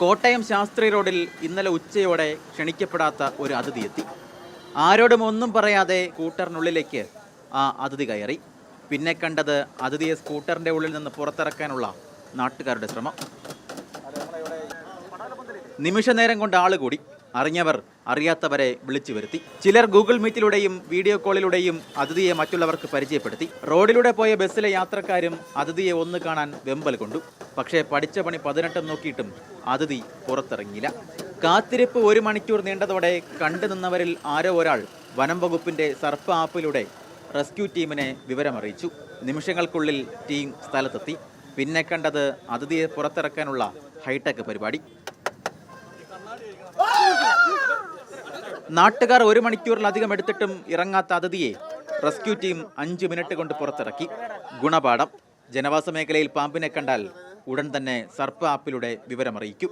കോട്ടയം ശാസ്ത്രി റോഡിൽ ഇന്നലെ ഉച്ചയോടെ ക്ഷണിക്കപ്പെടാത്ത ഒരു അതിഥി എത്തി. ആരോടും ഒന്നും പറയാതെ സ്കൂട്ടറിനുള്ളിലേക്ക് ആ അതിഥി കയറി. പിന്നെ കണ്ടത് അതിഥിയെ സ്കൂട്ടറിന്റെ ഉള്ളിൽ നിന്ന് പുറത്തിറക്കാനുള്ള നാട്ടുകാരുടെ ശ്രമം. നിമിഷ നേരം കൊണ്ട് ആൾ കൂടി. അറിഞ്ഞവർ അറിയാത്തവരെ വിളിച്ചു വരുത്തി. ചിലർ ഗൂഗിൾ മീറ്റിലൂടെയും വീഡിയോ കോളിലൂടെയും അതിഥിയെ മറ്റുള്ളവർക്ക് പരിചയപ്പെടുത്തി. റോഡിലൂടെ പോയ ബസ്സിലെ യാത്രക്കാരും അതിഥിയെ ഒന്ന് കാണാൻ വെമ്പൽ കൊണ്ടു. പക്ഷേ പഠിച്ച പണി പതിനെട്ടും നോക്കിയിട്ടും അതിഥി പുറത്തിറങ്ങിയില്ല. കാത്തിരിപ്പ് ഒരു മണിക്കൂർ നീണ്ടതോടെ കണ്ടു നിന്നവരിൽ ആരോ ഒരാൾ വനം വകുപ്പിന്റെ സർപ്പ ആപ്പിലൂടെ റെസ്ക്യൂ ടീമിനെ വിവരമറിയിച്ചു. നിമിഷങ്ങൾക്കുള്ളിൽ ടീം സ്ഥലത്തെത്തി. പിന്നെ കണ്ടത് അതിഥിയെ പുറത്തിറക്കാനുള്ള ഹൈടെക് പരിപാടി. നാട്ടുകാർ ഒരു മണിക്കൂറിലധികം എടുത്തിട്ടും ഇറങ്ങാത്ത അതിഥിയെ റെസ്ക്യൂ ടീം അഞ്ച് മിനിറ്റ് കൊണ്ട് പുറത്തിറക്കി. ഗുണപാഠം. ജനവാസ മേഖലയിൽ പാമ്പിനെ കണ്ടാൽ ഉടൻ തന്നെ സർപ്പ ആപ്പിലൂടെ വിവരമറിയിക്കും.